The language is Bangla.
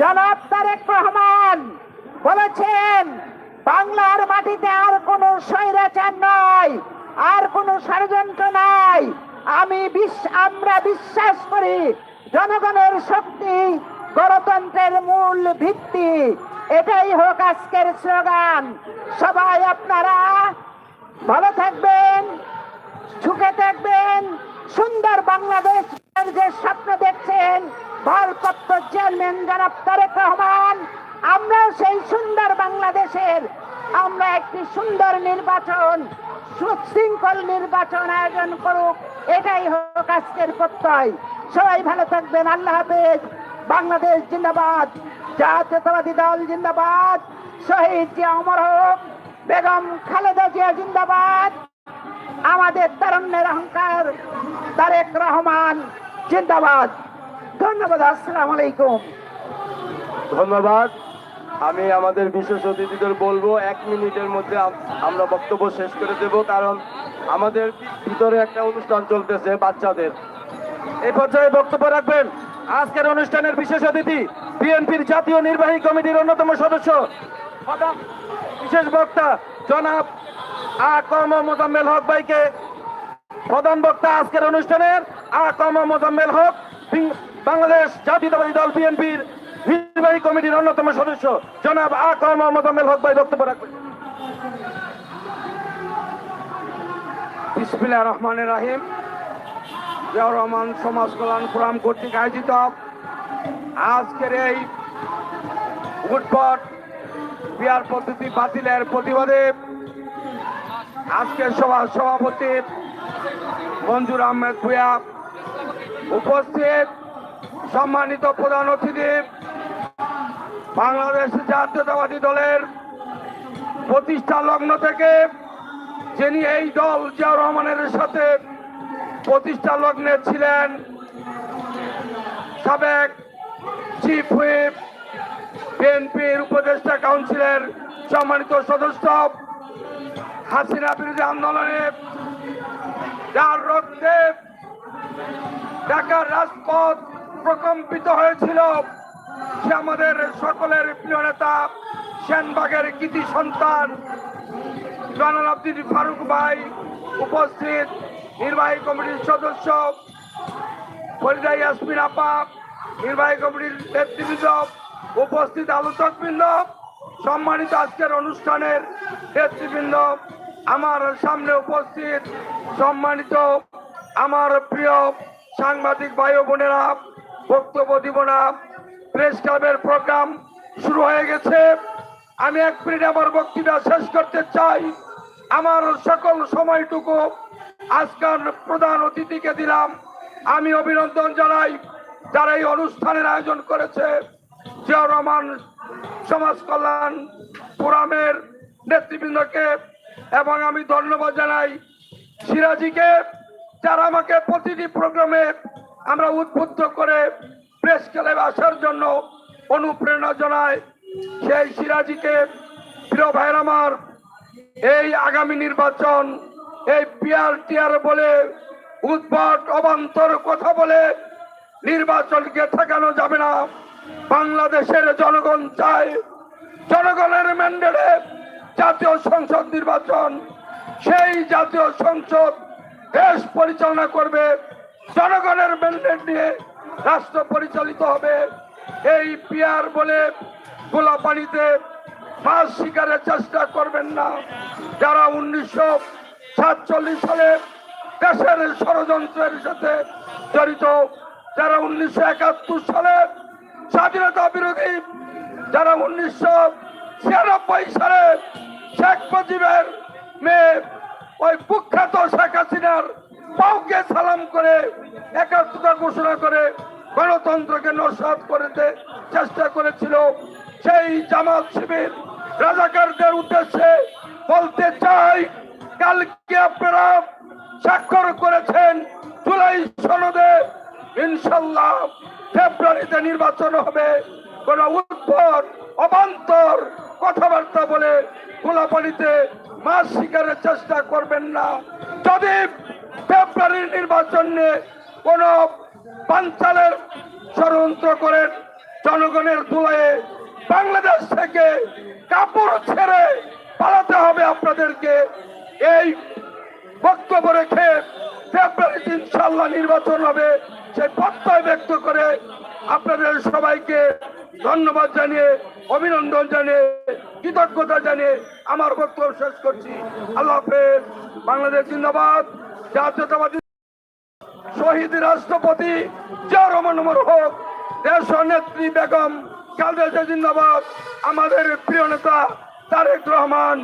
জনাব তারেক রহমান বলেছেন, বাংলার মাটিতে আর কোনো স্বৈরাচার নয় আর কোনো ষড়যন্ত্র নাই। আমি আমরা বিশ্বাস করি জনগণের শক্তি, গণতন্ত্রের মূল ভিত্তি। এটাই হোক আজকের স্লোগান। সবাই আপনারা ভালো থাকবেন, সুখে থাকবেন। সুন্দর বাংলাদেশ, যে স্বপ্ন দেখছেন ভারপ্রাপ্ত চেয়ারম্যান জনাব তারেক রহমান আমরা সেই সুন্দর বাংলাদেশের, আমরা একটি সুন্দর নির্বাচন, সুশৃঙ্খল নির্বাচন আয়োজন করুক, এটাই হোক আজকের প্রত্যয়। সবাই ভালো থাকবেন, আল্লাহ হাফেজ। বাংলাদেশ জিন্দাবাদ, জাতীয়তাবাদী দল জিন্দাবাদ, শহীদ জিয়া অমর হোক, বেগম খালেদা জিয়া জিন্দাবাদ, আমাদের তারুণ্যের অহংকার তারেক রহমান জিন্দাবাদ। ধন্যবাদ, আসসালাম আলাইকুম। ধন্যবাদ। আমি আমাদের বিশেষ অতিথিদের বলব, এক মিনিটের মধ্যে আমরা বক্তব্য শেষ করে দেব, কারণ আমাদের ভিতরে একটা অনুষ্ঠান চলতেছে বাচ্চাদের। এই পর্যায়ে বক্তব্য রাখবেন আজকের অনুষ্ঠানের বিশেষ অতিথি, বিএনপির জাতীয় নির্বাহী কমিটির অন্যতম সদস্য বিশেষ বক্তা, জনাব আ কম মোজাম্মেল হক ভাইকে। প্রধান বক্তা আজকের অনুষ্ঠানের আ কম মোজাম্মেল হক বাংলাদেশ জাতীয়তাবাদী দল বিএনপির নির্বাহী কমিটির অন্যতম সদস্য জনাব আ কম মোজাম্মেল হক ভাই বক্তব্য রাখবেন। বিসমিল্লাহ রহমান রাহিম। রহমান সমাজ কল্যাণ ফোরাম কর্তৃক আয়োজিত আজকের এই উদ্ভট বিয়ার পদ্ধতি বাতিলের প্রতিবাদে আজকের সভা সভাপতি মঞ্জুর আহমেদ ভুয়া উপস্থিত। সম্মানিত প্রধান অতিথি, বাংলাদেশ জাতীয়তাবাদী দলের প্রতিষ্ঠা লগ্ন থেকে যিনি এই দল জিয়াউর রহমানের সাথে প্রতিষ্ঠা লগ্নে ছিলেন, সাবেক চিফ হুইপ, বিএনপির উপদেষ্টা কাউন্সিলের সম্মানিত সদস্য, হাসিনা বিরোধী আন্দোলনে যার রক্তে ঢাকার রাজপথ প্রকম্পিত হয়েছিল। সে আমাদের সকলের প্রিয় নেতা, সেনবাগের কৃতি সন্তান জনাল আব্দিন ফারুক ভাই উপস্থিত, নির্বাহী কমিটির সদস্য ফরিদা ইয়াসমিন আপা, নির্বাহী কমিটির নেতৃবৃন্দ, উপস্থিত আলোচকবৃন্দ, সম্মানিত আজকের অনুষ্ঠানের নেতৃবৃন্দ, আমার সামনে উপস্থিত সম্মানিত, আমার প্রিয় সাংবাদিক ভাই বোনেরা বক্তব্য দিব না। প্রেস ক্লাবের প্রোগ্রাম শুরু হয়ে গেছে। আমি এক মিনিট আমার বক্তৃতা শেষ করতে চাই। আমার সকল সময়টুকু আজকাল প্রধান অতিথিকে দিলাম। আমি অভিনন্দন জানাই যারা এই অনুষ্ঠানের আয়োজন করেছে। জিয়াউর রহমান সমাজ কল্যাণ ফোরামের নেতৃবৃন্দকে এবং আমি ধন্যবাদ জানাই সিরাজিকে, যারা আমাকে প্রতিটি প্রোগ্রামে আমরা উদ্বুদ্ধ করে প্রেস ক্লাবে আসার জন্য অনুপ্রেরণা জানায় সেই সিরাজিকে, প্রিয় ভাইয়ের আমার, এই আগামী নির্বাচন, এই পিয়ার টিয়ার বলে উদ্ভট, অবান্তর কথা বলে নির্বাচনকে ঠেকানো যাবে না। বাংলাদেশের জনগণ চায় জনগণের ম্যান্ডেটে জাতীয় সংসদ নির্বাচন। সেই জাতীয় সংসদ দেশ পরিচালনা করবে জনগণের ম্যান্ডেট নিয়ে রাষ্ট্র পরিচালিত হবে। এই পিয়ার বলে গোলা পানিতে মাছ শিকারের চেষ্টা করবেন না। যারা উনিশশো সাতচল্লিশ সালে দেশের ষড়যন্ত্রের সাথে জড়িত, যারা উনিশশো একাত্তর সালে স্বাধীনতা বিরোধী, যারা উনিশশো ছিয়ানব্বই সালে শেখ মুজিবের মেয়ে, ওই কুখ্যাত শেখ হাসিনার পাউকে সালাম করে, একাত্মতা ঘোষণা করে, গণতন্ত্রকে নস্বাত করতে চেষ্টা করেছিল। সেই জামাত শিবির রাজাকারদের উদ্দেশ্যে বলতে চাই, কালকে আপনারা স্বাক্ষর করেছেন জুলাই সনদে। ইনশাল্লাহ ফেব্রুয়ারিতে নির্বাচন হবে। কোন উদ্ভট অবান্তর কথাবার্তা বলে গোলাপানিতে মাছ শিকারের চেষ্টা করবেন না। যদি ফেব্রুয়ারির নির্বাচন নিয়ে কোন পাঞ্চালের ষড়যন্ত্র করেন জনগণের দুলায়ে বাংলাদেশ থেকে কাপড় ছেড়ে পালাতে হবে আপনাদেরকে। এই বক্তব্য রেখে ফেব্রুয়ারিতে ইনশাল্লাহ নির্বাচন হবে সেই প্রত্যয় ব্যক্ত করে আপনাদের সবাইকে ধন্যবাদ জানিয়ে, অভিনন্দন জানিয়ে, কৃতজ্ঞতা জানিয়ে আমার বক্তব্য শেষ করছি। আল্লাহ হাফেজ। বাংলাদেশ জিন্দাবাদ। জাতীয়তাবাদী শহীদ রাষ্ট্রপতি জিয়া রহমান হোক, দেশ নেত্রী বেগম খালেদা জিন্দাবাদ, আমাদের প্রিয় নেতা তারেক রহমান।